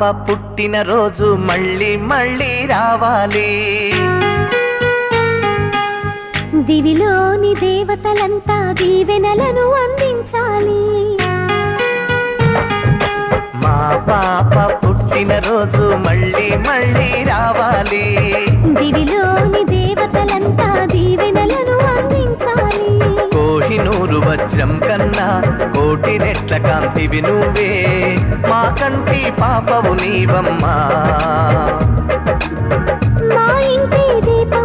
పాప పుట్టిన రోజు మళ్ళీ మళ్ళీ రావాలి. దివిలోని దేవతలంతా దీవెనలను అందించాలి. మా పాప పుట్టిన రోజు మళ్ళీ మళ్ళీ రావాలి. వజ్రం కన్నా కోటి నెట్ల కాంతివి నువ్వే. మా కంటి పాపవు నీవమ్మా. మా ఇంటి దీపము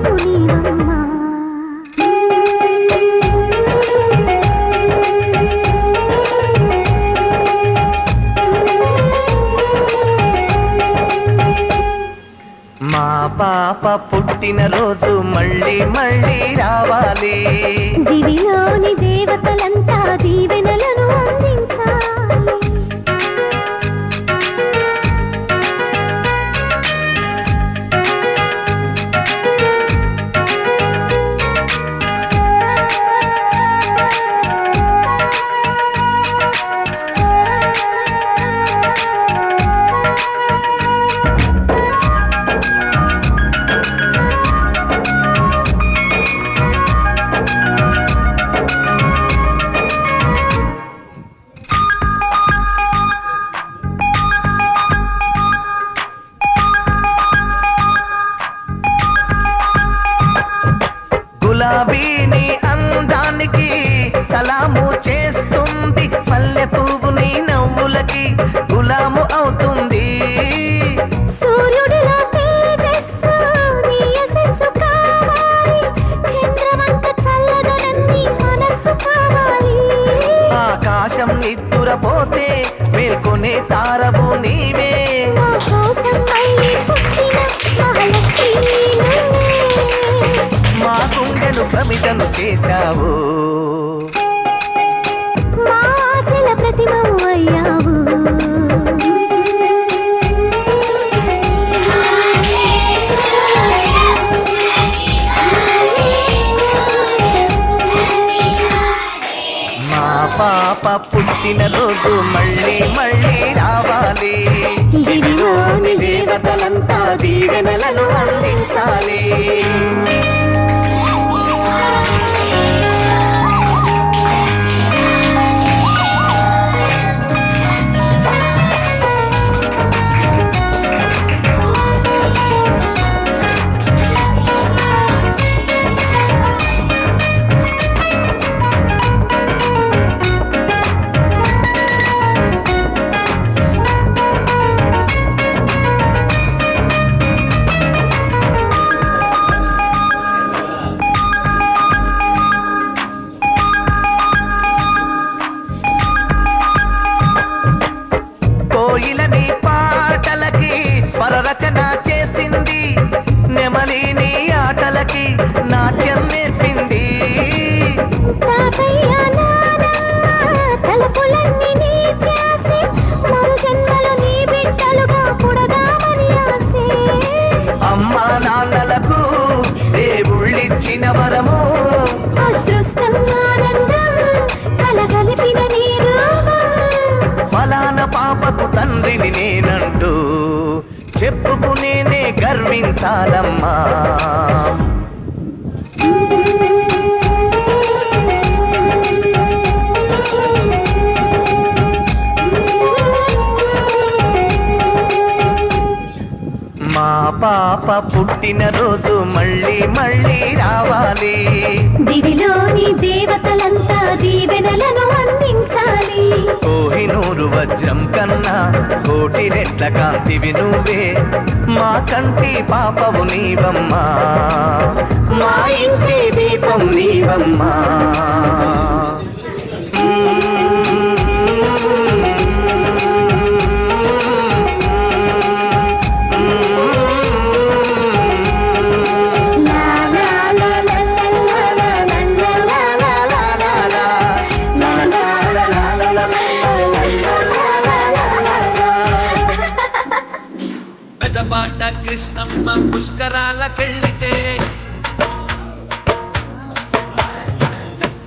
పాప పుట్టిన రోజు మళ్ళీ మళ్ళీ రావాలి. దివిలోని దేవతలంతా దీవెనలను అందించాలి. నీ నవ్వులకి గులాము అవుతుంది. సూర్యుడిలో తేజస్సు నీ యశస్సు కావాలి. చంద్రవంక చల్లదనన్ని మనస్సు కావాలి. ఆకాశం నిద్దురపోతే మేల్కొనే తారవు నీవే. మా కోసం మళ్ళీ పుట్టిన మహాలక్ష్మి నువ్వే. మా గుండెను ప్రమిదను చేశావు. మా ఆశల ప్రతిమవు అయ్యావు పాప పుట్టిన రోజు మళ్ళీ మళ్ళీ రావాలి. దేవతలంతా దీవెనలను అందించాలి. రచన చేసింది నెమలిని ఆటలకి నాట్యం నేర్పింది. గర్వించాలమ్మా మా పాప పుట్టిన రోజు మళ్ళీ మళ్ళీ రావాలి. దివిలోని దేవతలంతా దీవెనలను అందించాలి. కోహినూరు వజ్రం కన్నా కోటి రెట్ల కాంతివి నువ్వే. మా కంటి పాపవు నీవమ్మా. మా ఇంటి దీపం నీవమ్మా. పెళ్ళితే.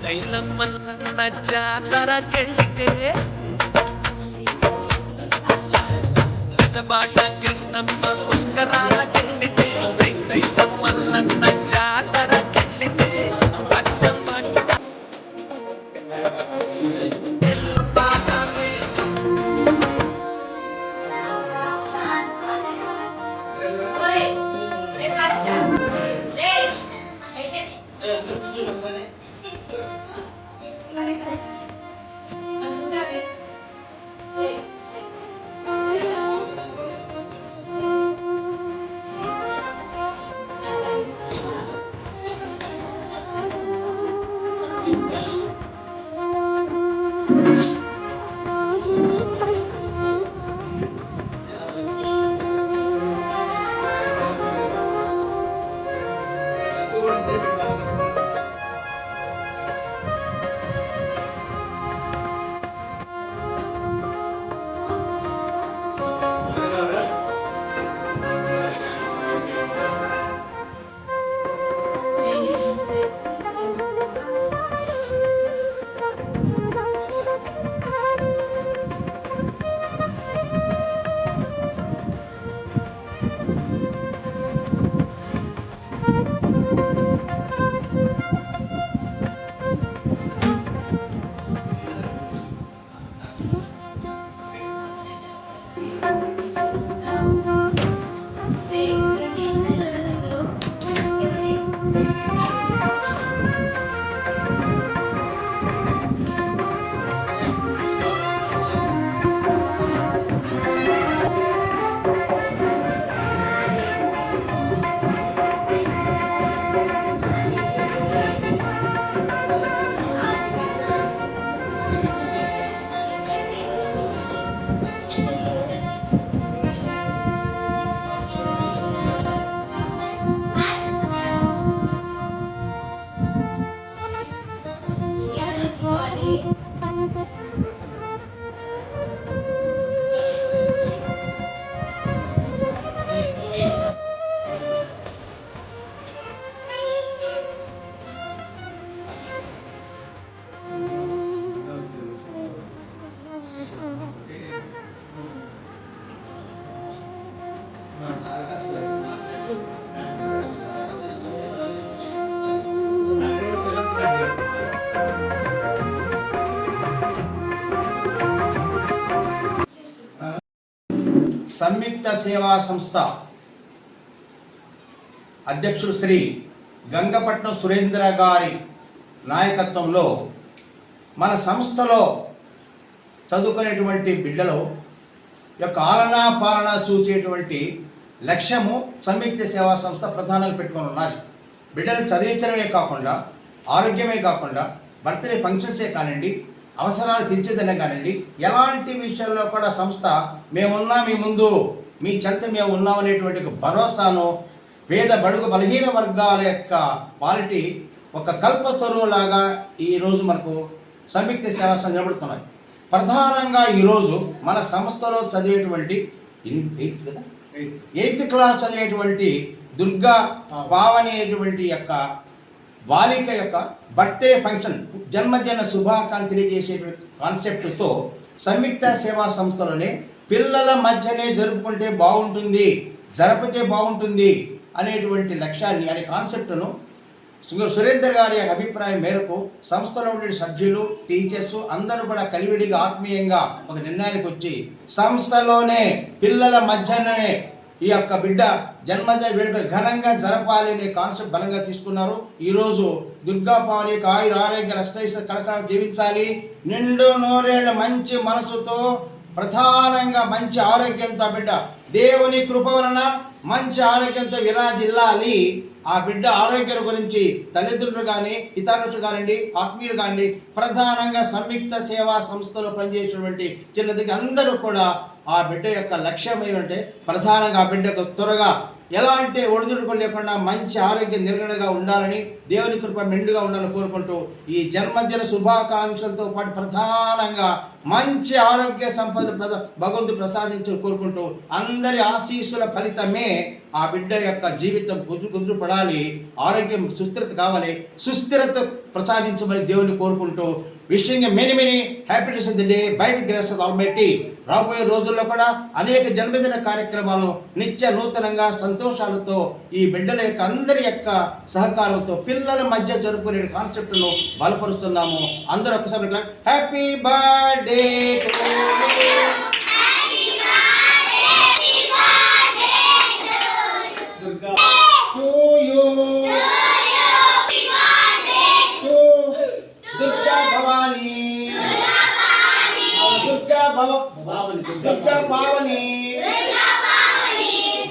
తైలమ్మన్న జాతరకెళ్ళితే పెద్దబాట కృష్ణమ్మ పుష్కరాలకెళ్ళితే తైలమ్మన్న జాతరకెళ్ళితే పెద్దబాట సంయుక్త సేవా సంస్థ అధ్యక్షుడు శ్రీ గంగపట్నం సురేంద్ర గారి నాయకత్వంలో మన సంస్థలో చదువుకునేటువంటి బిడ్డలు యొక్క ఆలనా పాలన చూసేటువంటి లక్ష్యము సంయుక్త సేవా సంస్థ ప్రధానంగా పెట్టుకొని ఉన్నారు. బిడ్డలు చదివించడమే కాకుండా ఆరోగ్యమే కాకుండా బర్త్డే ఫంక్షన్సే కానివ్వండి అవసరాలు తీర్చేదనే కానివ్వండి ఎలాంటి విషయంలో కూడా సంస్థ మేమున్నా మీ ముందు మీ చెంత మేము ఉన్నామనేటువంటి ఒక భరోసాను పేద బడుగు బలహీన వర్గాల యొక్క క్వాలిటీ ఒక కల్పతరువులాగా ఈరోజు మనకు సంయుక్త సేవా సంఘం నిలబడుతున్నాయి ప్రధానంగా ఈరోజు మన సంస్థలో చదివేటువంటి ఎయిత్ ఎయిత్ కదా? ఎయిత్ క్లాస్ చదివేటువంటి దుర్గా పావనేటువంటి యొక్క బాలిక యొక్క బర్త్డే ఫంక్షన్ జన్మదిన శుభాకాంక్షలు తెలియజేసేటువంటి కాన్సెప్ట్తో సంయుక్త సేవా సంస్థలోనే పిల్లల మధ్యనే జరుపుకుంటే బాగుంటుంది జరపితే బాగుంటుంది అనేటువంటి లక్ష్యాన్ని అనే కాన్సెప్ట్ను సురేందర్ గారి అభిప్రాయం మేరకు సంస్థలో ఉండే సభ్యులు టీచర్స్ అందరూ కూడా కలివిడిగా ఆత్మీయంగా ఒక నిర్ణయానికి వచ్చి సంస్థలోనే పిల్లల మధ్యనే ఈ యొక్క బిడ్డ జన్మదిన వేడుక ఘనంగా జరపాలి అనే కాన్సెప్ట్ బలంగా తీసుకున్నారు. ఈరోజు దుర్గా పావని యొక్క ఆయుర ఆరోగ్య అష్టైష కడకడ జీవించాలి. నిండు నూరేళ్ళ మంచి మనసుతో ప్రధానంగా మంచి ఆరోగ్యంతో బిడ్డ. దేవుని కృప వలన మంచి ఆరోగ్యంతో విరాజిల్లాలి. ఆ బిడ్డ ఆరోగ్యం గురించి తల్లిదండ్రులు కానీ ఇతరులు కానివ్వండి ఆత్మీయులు కానివ్వండి ప్రధానంగా సంయుక్త సేవా సంస్థలో పనిచేసినటువంటి చిన్నదికి అందరూ కూడా ఆ బిడ్డ యొక్క లక్ష్యం ఏమంటే ప్రధానంగా ఆ బిడ్డకు త్వరగా ఎలాంటి ఒడిదుడుకులు లేకుండా మంచి ఆరోగ్యం నిలకడగా ఉండాలని దేవుని కృప మెండుగా ఉండాలని కోరుకుంటూ ఈ జన్మదిన శుభాకాంక్షలతో పాటు ప్రధానంగా మంచి ఆరోగ్య సంపద ప్రద- భగవంతుడు ప్రసాదించు కోరుకుంటూ అందరి ఆశీస్సుల ఫలితమే ఆ బిడ్డ యొక్క జీవితం కుదురు కుదురు పడాలి ఆరోగ్యం సుస్థిరత కావాలి సుస్థిరత ప్రసాదించమని దేవుని కోరుకుంటూ విషయంగా many many happiness the day by the grace of Almighty. రాబోయే రోజుల్లో కూడా అనేక జన్మదిన కార్యక్రమాలు నిత్య నూతనంగా సంతోషాలతో ఈ బిడ్డల యొక్క అందరి యొక్క సహకారంతో పిల్లల మధ్య జరుపుకునే కాన్సెప్ట్ను బలపరుస్తున్నాము. అందరూ ఒకసారి happy birthday Pavani.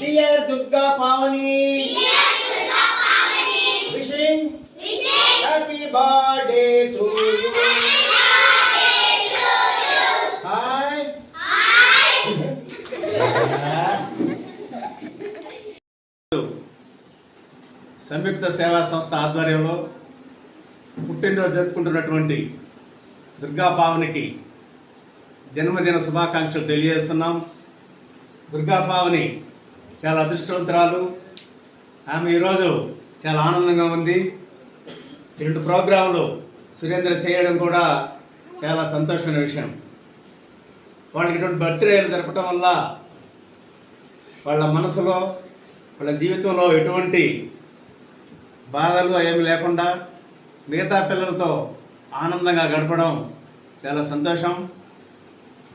Dear Durga Pavani. Wishing happy birthday to hi Samyuktha Seva Samstha ఆధ్వర్యంలో పుట్టినరోజు జరుపుకుంటున్నటువంటి దుర్గా పావనికి జన్మదిన శుభాకాంక్షలు తెలియజేస్తున్నాం. దుర్గాపావని చాలా అదృష్టవంతురాలు. ఆమె ఈరోజు చాలా ఆనందంగా ఉంది. రెండు ప్రోగ్రాంలు సురేంద్ర చేయడం కూడా చాలా సంతోషమైన విషయం. వాళ్ళకి ఇటువంటి బర్త్డేలు జరపడం వల్ల వాళ్ళ మనసులో వాళ్ళ జీవితంలో ఎటువంటి బాధలు ఏమి లేకుండా మిగతా పిల్లలతో ఆనందంగా గడపడం చాలా సంతోషం.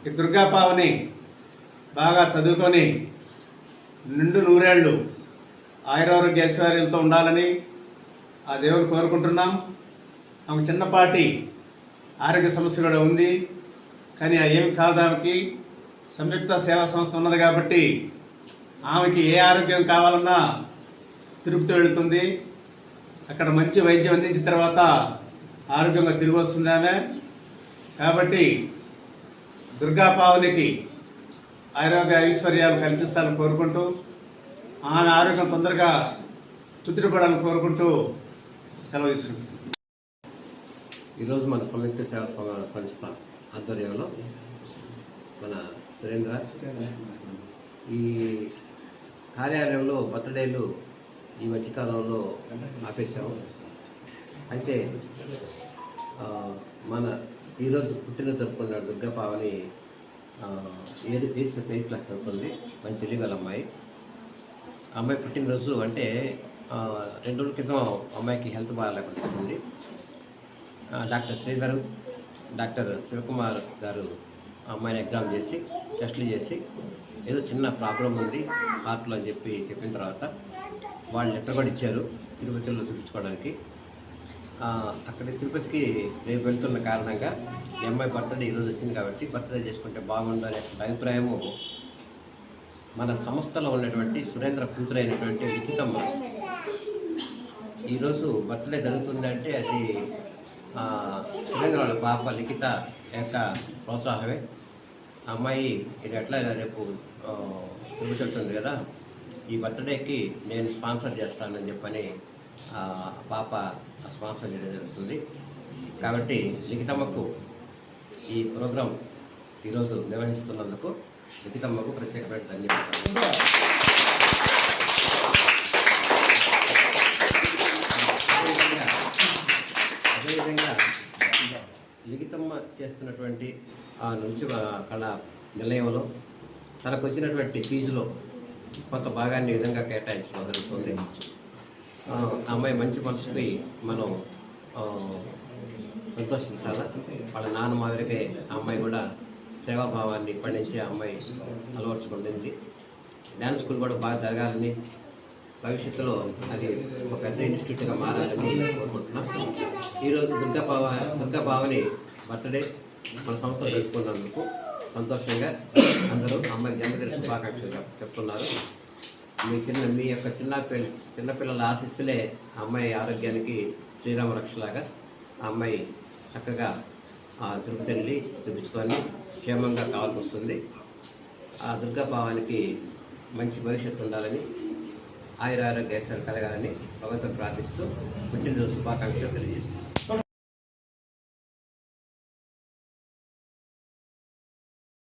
ఈ దుర్గా పావని బాగా చదువుకొని నిండు నూరేళ్ళు ఆయురారోగ్య ఐశ్వర్యాలతో ఉండాలని ఆ దేవుని కోరుకుంటున్నాం. ఆమె చిన్నపాటి ఆరోగ్య సమస్య కూడా ఉంది. కానీ ఆ ఏమి కాదు ఆమెకి. సంయుక్త సేవా సంస్థ ఉన్నది కాబట్టి ఆమెకి ఏ ఆరోగ్యం కావాలన్నా తిరుపతి వెళుతుంది. అక్కడ మంచి వైద్యం అందించిన తర్వాత ఆరోగ్యంగా తిరిగి వస్తుంది ఆమె. కాబట్టి దుర్గా పావనికి ఆరోగ్య ఐశ్వర్యాలు కల్పిస్తాలని కోరుకుంటూ ఆమె ఆరోగ్యం తొందరగా తుదిరిపడాలని కోరుకుంటూ సెలవు తీసుకుంటాం ఈరోజు మన సంయుక్త సేవా సంస్థ ఆధ్వర్యంలో మన సురేంద్ర ఈ కార్యాలయంలో బర్త్డేలు ఈ మధ్యకాలంలో ఆపేశాము అయితే మన ఈరోజు పుట్టిన జరుపుకున్నాడు దుర్గా పావని ఏడు ఎయిత్ ఎయిత్ క్లాస్ చదువుతుంది? మంచి తెలియగల అమ్మాయి. అమ్మాయి పుట్టినరోజు అంటే రెండు రోజుల క్రితం అమ్మాయికి హెల్త్ బాగాలేకుండా వచ్చింది. డాక్టర్ శ్రీధర్ డాక్టర్ శివకుమార్ గారు అమ్మాయిని ఎగ్జామ్ చేసి టెస్టులు చేసి ఏదో చిన్న ప్రాబ్లం ఉంది హార్ట్లో అని చెప్పి చెప్పిన తర్వాత వాళ్ళు లెటర్ కూడా ఇచ్చారు తిరుపతిలో చూపించుకోవడానికి. అక్కడ తిరుపతికి రేపు వెళ్తున్న కారణంగా ఈ అమ్మాయి బర్త్డే ఈరోజు వచ్చింది కాబట్టి బర్త్డే చేసుకుంటే బాగుందనే అభిప్రాయము మన సంస్థలో ఉన్నటువంటి సురేంద్ర కూతురైనటువంటి లిఖితమ్మ. ఈరోజు బర్త్డే జరుగుతుందంటే అది సురేంద్ర వాళ్ళ పాప లిఖిత యొక్క ప్రోత్సాహమే. అమ్మాయి ఇది ఎట్లా రేపు ఆ, కదా ఈ బర్త్డేకి నేను స్పాన్సర్ చేస్తానని చెప్పని పాప స్పాన్సర్ చేయడం జరుగుతుంది. కాబట్టి లిఖితమ్మకు ఈ ప్రోగ్రాం ఈరోజు నిర్వహిస్తున్నందుకు లిఖితమ్మకు ప్రత్యేకమైన ధన్యవాదాలు. అదేవిధంగా లిఖితమ్మ చేస్తున్నటువంటి ఆ నుంచి కళ నిలయంలో తనకు వచ్చినటువంటి ఫీజులో కొంత భాగాన్ని విధంగా కేటాయించడం జరుగుతుంది. అమ్మాయి మంచి మనసుని మనం సంతోషించాలా? వాళ్ళ నాన్న మాదిరిగా ఆ అమ్మాయి కూడా సేవాభావాన్ని ఇప్పటి నుంచి ఆ అమ్మాయి అలవర్చుకుంటుంది. డ్యాన్స్ స్కూల్ కూడా బాగా జరగాలని భవిష్యత్తులో అది ఒక పెద్ద ఇన్స్టిట్యూట్గా మారాలని కోరుకుంటున్నాం. ఈరోజు దుర్గా దుర్గాభావని బర్త్డే మన సంస్థలో జరుపుకున్నందుకు సంతోషంగా అందరూ అమ్మాయి జన్మదిన శుభాకాంక్షలు చెప్తున్నారు. మీ చిన్న మీ యొక్క చిన్న పిల్ల చిన్నపిల్లల ఆశీస్సులే ఆ అమ్మాయి ఆరోగ్యానికి శ్రీరామ రక్షలాగా ఆ అమ్మాయి చక్కగా ఆ తిరుపతి తల్లి చూపించుకొని క్షేమంగా కావాల్సి వస్తుంది. ఆ దుర్గా భావానికి మంచి భవిష్యత్తు ఉండాలని ఆయుర కలగాలని భగవంతుని ప్రార్థిస్తూ పుట్టినరోజు శుభాకాంక్షలు తెలియజేస్తాను